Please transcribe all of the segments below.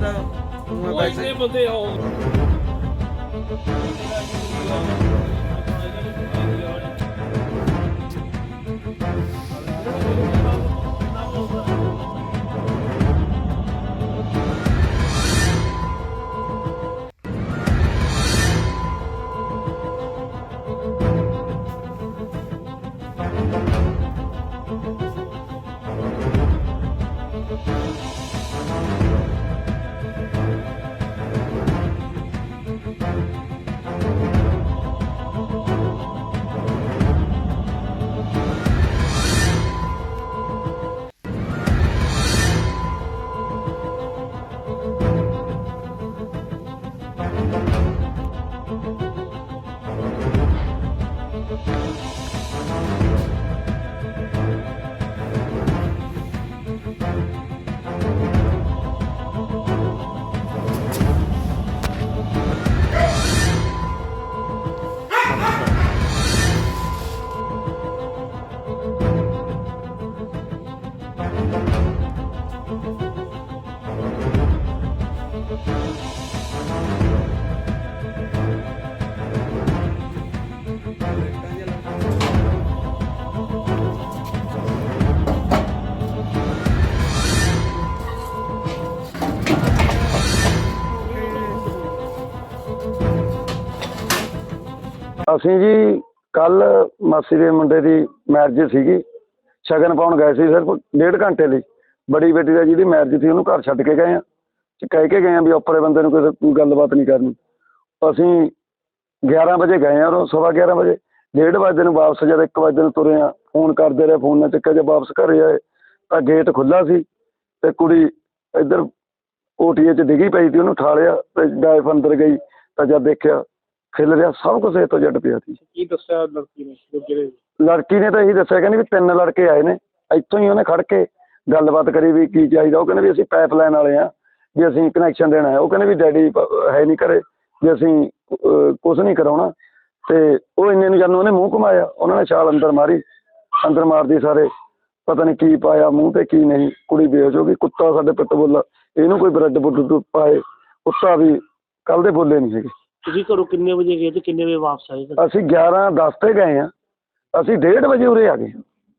ਬੰਦਾ ਮੈਂ ਉਹ ਵੈਸੇ ਇੰਨੇ ਬੰਦੇ ਅਸੀਂ ਜੀ ਕੱਲ ਮਾਸੀ ਦੇ ਮੁੰਡੇ ਦੀ ਮੈਰਿਜ ਸੀਗੀ। ਸ਼ਗਨ ਪਾਉਣ ਗਏ ਸੀ ਸਿਰਫ ਡੇਢ ਘੰਟੇ ਲਈ। ਬੜੀ ਬੇਟੀ ਦਾ ਜਿਹਦੀ ਮੈਰਿਜ ਸੀ, ਉਹਨੂੰ ਘਰ ਛੱਡ ਕੇ ਗਏ ਆ ਤੇ ਕਹਿ ਕੇ ਗਏ ਆ ਵੀ ਉੱਪਰੇ ਬੰਦੇ ਨੂੰ ਕੋਈ ਗੱਲਬਾਤ ਨਹੀਂ ਕਰਨੀ। ਅਸੀਂ 11 ਵਜੇ ਗਏ ਆ ਉਰੋਂ ਸਵਾ 11 ਵਜੇ। ਡੇਢ ਵਜੇ ਨੂੰ ਵਾਪਸ ਜਦ 1 ਵਜੇ ਨੂੰ ਤੁਰੇ ਆ ਫੋਨ ਕਰਦੇ ਰਹੇ ਫੋਨ ਨਾ ਚੱਕਿਆ ਜੇ ਵਾਪਸ ਘਰੇ ਆਏ ਤਾਂ ਗੇਟ ਖੁੱਲਾ ਸੀ ਤੇ ਕੁੜੀ ਇੱਧਰ ਓਟੀਏ 'ਚ ਡਿੱਗੀ ਪਈ ਸੀ, ਉਹਨੂੰ ਠਾਲਿਆ ਤੇ ਡਾਇਫ ਅੰਦਰ ਗਈ ਤਾਂ ਜਦ ਦੇਖਿਆ ਖਿਲ ਰਿਹਾ ਸਭ ਕੁਝ ਇਹ ਤੋਂ ਜੱਟ ਪਿਆ ਸੀ। ਕੀ ਦੱਸਿਆ ਲੜਕੀ ਨੇ ਦੂਜੇ ਲੜਕੀ ਨੇ ਤਾਂ ਇਹੀ ਦੱਸਿਆ ਕਹਿੰਦੀ ਵੀ ਤਿੰਨ ਲੜਕੇ ਆਏ ਨੇ ਇੱਥੋਂ ਹੀ ਉਹਨੇ ਖੜ ਕੇ ਗੱਲਬਾਤ ਕਰੀ ਵੀ ਕੀ ਚਾਹੀਦਾ ਉਹ ਕਹਿੰਦੇ ਵੀ ਅਸੀਂ ਪਾਈਪਲਾਈਨ ਵਾਲੇ ਆ ਵੀ ਅਸੀਂ ਕਨੈਕਸ਼ਨ ਦੇਣਾ ਹੈ ਉਹ ਕਹਿੰਦੇ ਵੀ ਡੈਡੀ ਹੈ ਨਹੀਂ ਘਰੇ ਵੀ ਅਸੀਂ ਕੁਝ ਨਹੀਂ ਕਰਾਉਣਾ ਤੇ ਉਹ ਇੰਨੇ ਨੂੰ ਜਦੋਂ ਉਹਨੇ ਮੂੰਹ ਘੁਮਾਇਆ ਉਹਨਾਂ ਨੇ ਛਾਲ ਅੰਦਰ ਮਾਰੀ ਅੰਦਰ ਮਾਰਦੀ ਸਾਰੇ ਪਤਾ ਨਹੀਂ ਕੀ ਪਾਇਆ ਮੂੰਹ ਤੇ ਕੀ ਨਹੀਂ ਕੁੜੀ ਬੇਹੋਸ਼ ਹੋ ਗਈ ਕੁੱਤਾ ਸਾਡੇ ਪਿੱਟ ਬੋਲਾ ਇਹਨੂੰ ਕੋਈ ਬ੍ਰੈਡ ਬੁੱਡ ਪਾਏ ਕੁੱਤਾ ਵੀ ਕੱਲ ਦੇ ਬੋਲੇ ਨਹੀਂ ਹੈਗੇ। ਤੁਸੀਂ ਘਰੋਂ ਕਿੰਨੇ ਵਜੇ ਗਏ ਤੇ ਕਿੰਨੇ ਵਜੇ ਵਾਪਸ ਆਏ ਅਸੀਂ 11 10 ਤੇ ਗਏ ਆ ਅਸੀਂ 1:30 ਵਜੇ ਉਰੇ ਆ ਗਏ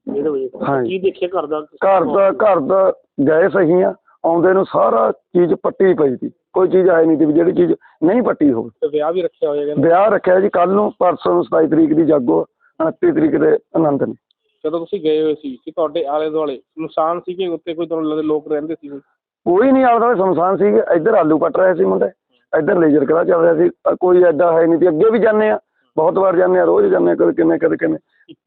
ਡੇਢ ਵਜੇ ਹਾਂਜੀ। ਕੀ ਦੇਖਿਆ ਘਰ ਦਾ? ਘਰ ਦਾ ਘਰ ਦਾ ਗਏ ਸਹੀ ਆ ਆਉਂਦੇ ਨੂੰ ਸਾਰਾ ਚੀਜ਼ ਪੱਟੀ ਪਈ ਸੀ। ਕੋਈ ਚੀਜ਼ ਆਈ ਨਹੀਂ ਸੀ ਵੀ ਜਿਹੜੀ ਚੀਜ਼ ਨਹੀਂ ਪੱਟੀ ਹੋਵੇ। ਤੇ ਵਿਆਹ ਵੀ ਰੱਖਿਆ ਹੋਇਆ ਕਹਿੰਦੇ। ਵਿਆਹ ਰੱਖਿਆ ਜੀ ਕੱਲ ਨੂੰ ਪਰਸੋਂ ਨੂੰ 27 ਤਰੀਕ ਦੀ ਜਾਗੋ 29 ਤਰੀਕ ਦੇ ਆਨੰਦ ਨੇ। ਜਦੋਂ ਤੁਸੀਂ ਗਏ ਹੋਏ ਸੀ ਕਿ ਤੁਹਾਡੇ ਆਲੇ ਦੁਆਲੇ ਨੁਕਸਾਨ ਸੀ ਕਿ ਉੱਤੇ ਕੋਈ ਤੁਹਾਨੂੰ ਲੱਗਦਾ ਲੋਕ ਰਹਿੰਦੇ ਸੀ? ਕੋਈ ਨਹੀਂ ਆਉਂਦਾ ਸ਼ਮਸ਼ਾਨ ਸੀ। ਇੱਧਰ ਆਲੂ ਕੱਟ ਰਹੇ ਸੀ ਮੁੰਡੇ। ਇੱਧਰ ਲੇਜ਼ਰ ਕਰਾ ਚੱਲ ਰਿਹਾ ਸੀ ਅ, ਕੋਈ ਐਡਾ ਹੈ ਨਹੀਂ ਸੀ। ਅੱਗੇ ਵੀ ਜਾਂਦੇ ਆ ਬਹੁਤ ਵਾਰ ਜਾਂਦੇ ਆ ਰੋਜ਼ ਜਾਂਦੇ ਆ ਕਦੇ ਕਿੰਨੇ ਕਦੇ ਕਿੰਨੇ।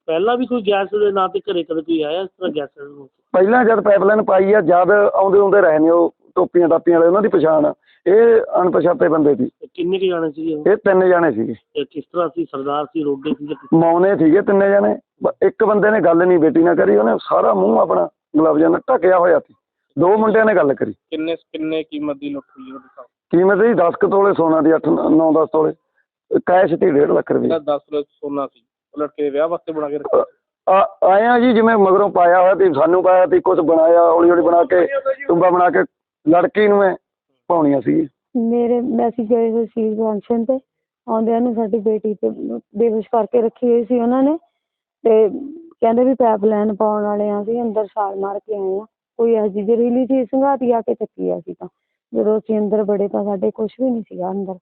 ਪਹਿਲਾਂ ਵੀ ਕੋਈ ਗੈਸ ਦੇ ਨਾਂ ਤੇ ਘਰੇ ਕਦੇ ਕੋਈ ਆਇਆ ਇਸ ਤਰ੍ਹਾਂ ਗੈਸ ਨੂੰ ਪਹਿਲਾਂ ਜਦ ਪਾਈਪਲਾਈਨ ਪਾਈ ਆ ਜਦ ਆਉਂਦੇ ਆਉਂਦੇ ਰਹੇ ਨੇ ਉਹ ਟੋਪੀਆਂ ਟਾਪੀਆਂ ਵਾਲੇ ਉਹਨਾਂ ਦੀ ਪਛਾਣ ਆ। ਇਹ ਅਣਪਛਾਤੇ ਬੰਦੇ ਸੀ। ਤੇ ਕਿੰਨੇ ਕੁ ਜਾਣੇ ਸੀ ਇਹ ਤਿੰਨ ਜਾਣੇ ਸੀਗੇ। ਕਿਸ ਤਰ੍ਹਾਂ ਸੀ? ਸਰਦਾਰ ਸੀ ਰੋਡੇ ਸੀ ਜਾਂ ਕਿਸ- ਮੌਨੇ ਸੀਗੇ ਤਿੰਨੇ ਜਣੇ। ਬ- ਇੱਕ ਬੰਦੇ ਨੇ ਗੱਲ ਨਹੀਂ ਬੇਟੀ ਨਾਲ ਕਰੀ ਉਹਨੇ ਸਾਰਾ ਮੂੰਹ ਆਪਣਾ ਗਲਵਜ਼ਾਂ ਨਾਲ ਢੱਕਿਆ ਹੋਇਆ ਸੀ। ਦੋ ਮੁੰਡਿਆਂ ਨੇ ਗੱਲ ਕਰੀ। ਕਿੰਨੇ ਕਿੰਨੇ ਕੀਮਤ ਦੀ ਲੁੱਟ ਹੋਈ ਉਹਦੇ ਸਾਹ ਕੀਮਤ ਜੀ 10 ਕੁ ਤੋਲੇ ਸੋਨਾ ਦੀ 8 9 10 ਤੋਲੇ ਕੈਸ਼ ਤੇ 1.5 ਲੱਖ ਰੁਪਏ। ਜਿਹੜਾ 10 ਲੱਖ ਸੋਨਾ ਸੀ ਉਹ ਲੜਕੇ ਦੇ ਵਿਆਹ ਵਾਸਤੇ ਬਣਾ ਕੇ ਰੱਖਿਆ। ਆ ਆਏ ਆ ਜੀ ਜਿਵੇਂ ਮਗਰੋਂ ਪਾਇਆ ਹੋਇਆ ਤੇ ਸਾਨੂੰ ਪਾਇਆ ਤੇ ਕੁਝ ਬਣਾਇਆ ਹੌਲੀ ਹੌਲੀ ਬਣਾ ਕੇ ਟੁੰਬਾ ਬਣਾ ਕੇ ਲੜਕੀ ਨੂੰ ਇਹ ਪਾਉਣੀਆਂ ਸੀ। ਮੇਰੇ ਮੈਸੇਜ ਗਏ ਹੋਏ ਸੀ ਫੰਕਸ਼ਨ ਤੇ ਆਉਂਦਿਆਂ ਨੂੰ ਸਾਡੀ ਬੇਟੀ ਤੇ ਬੇਹੋਸ਼ ਕਰਕੇ ਰੱਖੀ ਹੋਈ ਸੀ ਉਹਨਾਂ ਨੇ ਤੇ ਕਹਿੰਦੇ ਵੀ ਪਾਈਪਲਾਈਨ ਪਾਉਣ ਵਾਲੇ ਆ ਅਸੀਂ ਅੰਦਰ ਛਾਲ ਮਾਰ ਕੇ ਆਏ ਆ। ਕੋਈ ਇਹੋ ਜਿਹੀ ਜ਼ਹਿਰੀਲੀ ਚੀਜ਼ ਸੰਘਾਤੀ ਆ ਕੇ ਚੱਕੀ ਆ ਸੀ ਤਾਂ। ਜਦੋਂ ਅਸੀਂ ਅੰਦਰ ਬੜੇ ਤਾਂ ਸਾਡੇ ਕੁਝ ਵੀ ਨਹੀਂ ਸੀਗਾ ਅੰਦਰ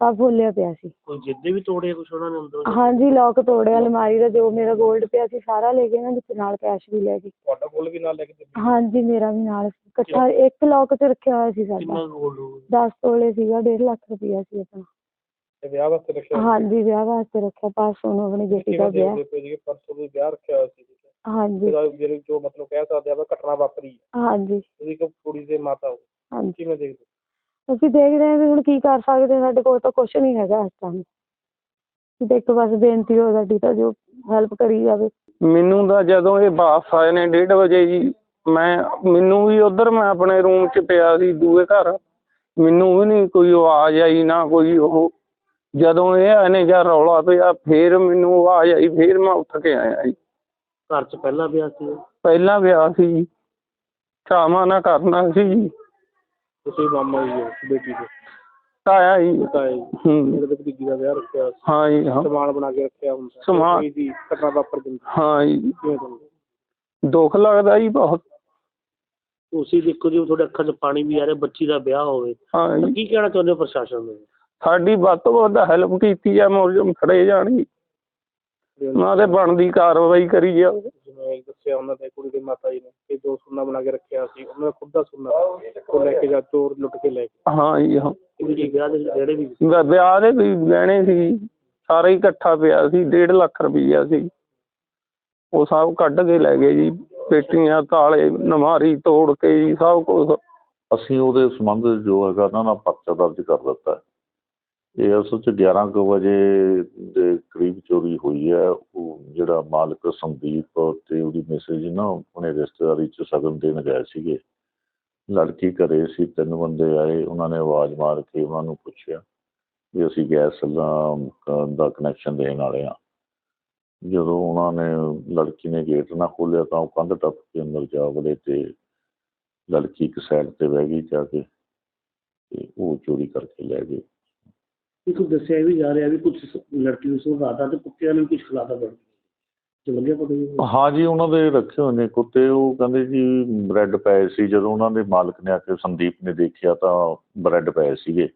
ਸਭ ਫੁੱਲਿਆ ਪਿਆ ਸੀ। ਕੋਈ ਜਿੱਦੇ ਵੀ ਤੋੜੇ ਕੁਛ ਉਹਨਾਂ ਨੇ ਅੰਦਰੋਂ? ਹਾਂਜੀ ਲੋਕ ਤੋੜਿਆ ਅਲਮਾਰੀ ਦਾ ਜੋ ਮੇਰਾ 골ਡ ਪਿਆ ਸੀ ਸਾਰਾ ਲੈ ਗਏ ਨਾ ਵਿੱਚ ਨਾਲ ਕੈਸ਼ ਵੀ ਲੈ ਗਏ। ਤੁਹਾਡਾ ਕੋਲ ਵੀ ਨਾਲ ਲੈ ਕੇ ਦਿੱਤੀ? ਹਾਂਜੀ ਮੇਰਾ ਵੀ ਨਾਲ ਸੀ। ਇਕੱਠਾ ਇੱਕ ਲੋਕ 'ਚ ਰੱਖਿਆ ਹੋਇਆ ਸੀ ਕਿੰਨਾ ਸਾਡਾ 10 ਤੋਲੇ ਸੀਗਾ 1.5 ਲੱਖ ਰੁਪਇਆ ਸੀ ਆਪਣਾ। ਤੇ ਵਿਆਹ ਵਾਸਤੇ ਰੱਖਿਆ ਹਾਂਜੀ ਵਿਆਹ ਵਾਸਤੇ ਰੱਖਿਆ ਪਾਸੋਂ ਨੂੰ ਆਪਣੀ ਬੇਟੀ ਦਾ ਕਿਵੇਂ ਵਿਆਹ। ਦੇਖਦੇ ਪਏ ਜੀ ਪਰਸੋਂ ਵੀ ਵਿਆਹ ਰੱਖਿਆ ਹੋਇਆ ਸੀ ਹਾਂਜੀ। ਜਿਹਦਾ ਜਿਹੜੇ ਜੋ ਮਤਲਬ ਕਹਿ ਸਕਦੇ ਆਪਾਂ ਘਟਨਾ ਵਾਪਰੀ ਹੈ। ਹਾਂਜੀ। ਤੁਸੀਂ ਇੱਕ ਕੁੜੀ ਦੇ ਮਾਤਾ ਹੋ ਹਾਂਜੀ। ਕਿਵੇਂ ਦੇਖਦੇ ਅਸੀਂ ਦੇਖ ਰਹੇ ਹਾਂ ਵੀ ਹੁਣ ਕੀ ਕਰ ਸਕਦੇ ਹਾਂ, ਸਾਡੇ ਕੋਲ ਤਾਂ ਕੁਝ ਨਹੀਂ ਹੈਗਾ ਇਸ ਟਾਈਮ ਤੇ ਇੱਕ ਬਸ ਬੇਨਤੀ ਹੋ ਸਾਡੀ ਤਾਂ ਜੋ ਹੈਲਪ ਕਰੀ ਜਾਵੇ। ਮੈਨੂੰ ਤਾਂ ਜਦੋਂ ਇਹ ਵਾਪਸ ਆਏ ਨੇ 1:30 ਵਜੇ ਜੀ ਮੈਂ ਮੈਨੂੰ ਵੀ ਉਧਰ ਮੈਂ ਆਪਣੇ ਰੂਮ 'ਚ ਪਿਆ ਸੀ ਦੂਏ ਘਰ। ਮੈਨੂੰ ਵੀ ਨਹੀਂ ਕੋਈ ਆਵਾਜ਼ ਆਈ ਨਾ ਕੋਈ ਉਹ। ਜਦੋਂ ਇਹ ਆਏ ਨੇ ਜਾਂ ਰੌਲਾ ਪਿਆ ਫੇਰ ਮੈਨੂੰ ਆਵਾਜ਼ ਆਈ ਫੇਰ ਮੈਂ ਉੱਠ ਕੇ ਆਇਆ ਜੀ। ਘਰ 'ਚ ਪਹਿਲਾਂ ਵਿਆਹ ਸੀ ਪਹਿਲਾਂ ਵਿਆਹ ਸੀ ਜੀ। ਚਾਵਾਂ ਨਾ ਕਰਨਾ ਸੀ ਜੀ। ਤੁਸੀਂ ਮਾਮਾ ਜੀ ਹੋ ਬੇਟੀ ਦੇ ਤਾਇਆ ਜੀ। ਤਾਏ ਜੀ। ਹੂੰ। ਮੇਰੇ ਤੇ ਭਤੀਜੀ ਦਾ ਵਿਆਹ ਰੱਖਿਆ ਸੀ। ਹਾਂ ਜੀ ਹਾਂ। ਸਮਾਨ ਬਣਾ ਕੇ ਰੱਖਿਆ ਹੁੰਦਾ ਸਮਾਨ- ਕੋਈ ਦੀ ਘਟਨਾ ਵਾਪਰ ਜਾਂਦੀ ਹਾਂ। ਜੀ। ਕਿਵੇਂ ਤੁਹਾਨੂੰ ਦੁੱਖ ਲੱਗਦਾ ਜੀ ਬਹੁਤ। ਤੁਸੀਂ ਦੇਖੋ ਜੀ ਤੁਹਾਡੇ ਅੱਖਾਂ 'ਚ ਪਾਣੀ ਵੀ ਆ ਰਿਹਾ ਬੱਚੀ ਦਾ ਵਿਆਹ ਹੋਵੇ। ਹਾਂ ਤਾਂ ਜੀ ਕੀ ਕਹਿਣਾ ਚਾਹੁੰਦੇ ਹੋ ਪ੍ਰਸ਼ਾਸਨ ਨੂੰ? ਸਾਡੀ ਵੱਧ ਤੋਂ ਵੱਧ ਹੈਲਪ ਕੀਤੀ ਜਾ ਮੁਲਜ਼ਮ ਫੜੇ ਜਾਣ ਜੀ। ਉਹਨਾਂ ਤੇ ਬਣਦੀ ਕਾਰਵਾਈ ਕਰੀ ਜਾਵੇ। ਜਿਵੇਂ ਦੱਸਿਆ ਉਹਨਾਂ ਦੇ ਕੁੜੀ ਦੇ ਮਾਤਾ ਜੀ ਨੇ ਇਹ ਦੋ ਸੁੰਨਾ ਬਣਾ ਕੇ ਰੱਖਿਆ ਸੀ ਉਹਨਾਂ ਦਾ ਖੁਦ ਦਾ ਸੁੰਨਾ ਉਹ ਲੈ ਕੇ ਜਾ ਚੋਰ ਲੁੱਟ ਕੇ ਲੈ ਗਏ ਹਾਂ ਜੀ ਹਾਂ। ਜੀ ਵਿਆਹ ਦੇ ਜਿਹੜੇ ਵੀ ਵਿ- ਵਿਆਹ ਦੇ ਵੀ ਗਹਿਣੇ ਸੀ ਸਾਰਾ ਹੀ ਇਕੱਠਾ ਪਿਆ ਸੀ 1.5 ਲੱਖ ਰੁਪਈਆ ਸੀ। ਉਹ ਸਭ ਕੱਢ ਕੇ ਲੈ ਗਏ ਜੀ ਪੇਟੀਆਂ ਤਾਲੇ ਨਮਾਰੀ ਤੋੜ ਕੇ ਜੀ ਸਭ ਕੁਝ ਅਸੀਂ ਉਹਦੇ ਸੰਬੰਧ ਵਿੱਚ ਜੋ ਹੈਗਾ ਨਾ ਨਾ ਪਰਚਾ ਦਰਜ ਕਰ ਦਿੱਤਾ। ਹੈ। ਇਹ ਅਸਲ 'ਚ 11 ਕੁ ਵਜੇ ਦੇ ਕਰੀਬ ਚੋਰੀ ਹੋਈ ਹੈ ਉਹ ਜਿਹੜਾ ਮਾਲਕ ਸੰਦੀਪ ਤੇ ਉਹਦੀ ਮੈਸੇਜ ਨਾ ਆਪਣੇ ਰਿਸ਼ਤੇਦਾਰੀ 'ਚ ਸ਼ਗਨ ਦੇਣ ਗਏ ਸੀਗੇ। ਲੜਕੀ ਘਰੇ ਸੀ, ਤਿੰਨ ਬੰਦੇ ਆਏ, ਉਹਨਾਂ ਨੇ ਆਵਾਜ਼ ਮਾਰ ਕੇ ਉਹਨਾਂ ਨੂੰ ਪੁੱਛਿਆ ਵੀ ਅਸੀਂ ਗੈਸ ਦਾ ਕਨੈਕਸ਼ਨ ਦੇਣ ਵਾਲੇ ਆ। ਜਦੋਂ ਉਹਨਾਂ ਨੇ ਲੜਕੀ ਨੇ ਗੇਟ ਨਾ ਖੋਲਿਆ ਤਾਂ ਉਹ ਕੰਧ ਟੱਪ ਕੇ ਅੰਦਰ ਜਾ ਵੜੇ ਤੇ ਲੜਕੀ ਇੱਕ ਸਾਈਡ ਤੇ ਬਹਿ ਗਈ ਜਾ ਕੇ ਤੇ ਉਹ ਚੋਰੀ ਕਰਕੇ ਲੈ ਗਏ। ਇੱਕ ਦੱਸਿਆ ਵੀ ਜਾ ਰਿਹਾ ਵੀ ਕੁਝ ਲੜਕੀ ਨੂੰ ਸੁਣਾਤਾ ਤੇ ਕੁੱਤਿਆਂ ਨੂੰ ਕੁਝ ਖਿਲਾਤਾ ਬਣ ਹਾਂ ਜੀ ਉਹਨਾਂ ਦੇ ਰੱਖੇ ਹੋਏ ਨੇ ਕੁੱਤੇ। ਉਹ ਕਹਿੰਦੇ ਜੀ ਬ੍ਰੈਡ ਪਏ ਸੀ। ਜਦੋਂ ਉਹਨਾਂ ਦੇ ਮਾਲਕ ਨੇ ਆ ਕੇ ਸੰਦੀਪ ਨੇ ਦੇਖਿਆ ਤਾਂ ਬ੍ਰੈਡ ਪਏ ਸੀਗੇ।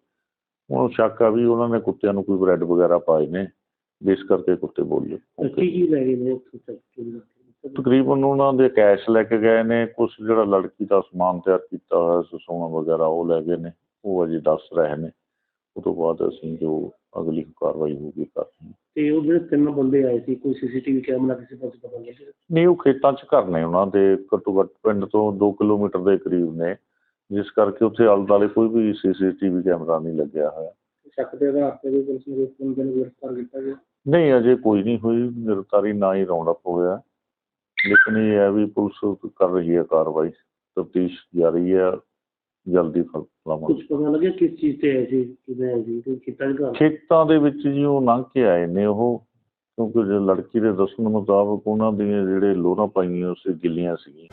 ਉਹਨੂੰ ਸ਼ੱਕ ਆ ਵੀ ਉਹਨਾਂ ਨੇ ਕੁੱਤਿਆਂ ਨੂੰ ਕੋਈ ਬ੍ਰੈਡ ਵਗੈਰਾ ਪਾਏ ਨੇ। ਜਿਸ ਕਰਕੇ ਕੁੱਤੇ ਬੋਲੇ ਕੀ ਕੀ ਲੈ ਗਏ ਨੇ ਉੱਥੋਂ ਤੱਕ ਚੋਰੀ ਕਰਕੇ? ਤਕਰੀਬਨ ਉਹਨਾਂ ਦੇ ਕੈਸ਼ ਲੈ ਕੇ ਗਏ ਨੇ। ਕੁਝ ਜਿਹੜਾ ਲੜਕੀ ਦਾ ਸਮਾਨ ਤਿਆਰ ਕੀਤਾ ਹੋਇਆ ਸੀ ਸੋਨਾ ਵਗੈਰਾ ਉਹ ਲੈ ਗਏ ਨੇ। ਉਹ ਅਜੇ ਦੱਸ ਰਹੇ ਨੇ। ਉਹ ਤੋਂ ਬਾਅਦ ਅਸੀਂ ਜੋ ਅਗਲੀ ਕਾਰਵਾਈ ਹੋਊਗੀ ਕਰ ਰਹੇ ਹਾਂ। ਤੇ ਉਹ ਜਿਹੜੇ ਤਿੰਨ ਬੰਦੇ ਆਏ ਸੀ ਕੋਈ ਸੀਸੀਟੀਵੀ ਕੈਮਰਾ ਕਿਸੇ ਪਾਸੇ ਪਤਾ ਨਹੀਂ ਲੱਗਿਆ? ਨਹੀਂ ਉਹ ਖੇਤਾਂ 'ਚ ਘਰ ਨੇ ਉਹਨਾਂ ਦੇ ਘੱਟੋ ਘੱਟ ਪਿੰਡ ਤੋਂ 2 ਕਿਲੋਮੀਟਰ ਦੇ ਕਰੀਬ ਨੇ। ਜਿਸ ਕਰਕੇ ਉੱਥੇ ਆਲੇ ਦੁਆਲੇ ਕੋਈ ਵੀ ਸੀਸੀਟੀਵੀ ਕੈਮਰਾ ਨਹੀਂ ਲੱਗਿਆ ਹੋਇਆ। ਸ਼ੱਕ ਦੇ ਆਧਾਰ ਤੇ ਵੀ ਪੁਲਿਸ ਨੇ ਇਸ ਬੰਦੇ ਨੂੰ ਗ੍ਰਿਫਤਾਰ ਕੀਤਾ ਗਿਆ? ਨਹੀਂ ਅਜੇ ਕੋਈ ਨਹੀਂ ਹੋਈ। ਗ੍ਰਿਫਤਾਰੀ ਨਾ ਹੀ ਰੌਂਡ ਅਪ ਹੋਇਆ ਲੇਕਿਨ ਇਹ ਹੈ ਵੀ ਪੁਲਿਸ ਕਰ ਰਹੀ ਹੈ ਕਾਰਵਾਈ। ਤਫਤੀਸ਼ ਜਾਰੀ ਹੈ। ਜਲਦੀ ਫਲ ਲਾਵਾਂਗੇ ਕੁਝ ਪਤਾ ਲੱਗਿਆ ਕਿਸ ਚੀਜ਼ ਤੇ ਆਏ ਸੀ ਕਿਵੇਂ ਆਏ ਸੀ ਕੋਈ ਕੀਤਾ ਘਰ? ਖੇਤਾਂ ਦੇ ਵਿੱਚ ਜੀ ਉਹ ਲੰਘ ਕੇ ਆਏ ਨੇ ਉਹ ਕਿਉਂਕਿ ਜੇ ਲੜਕੀ ਦੇ ਦੱਸਣ ਮੁਤਾਬਕ ਉਹਨਾਂ ਦੀਆਂ ਜਿਹੜੇ ਲੋਰਾਂ ਪਾਈਆਂ ਉਸੇ ਗਿੱਲੀਆਂ ਸੀਗੀਆਂ।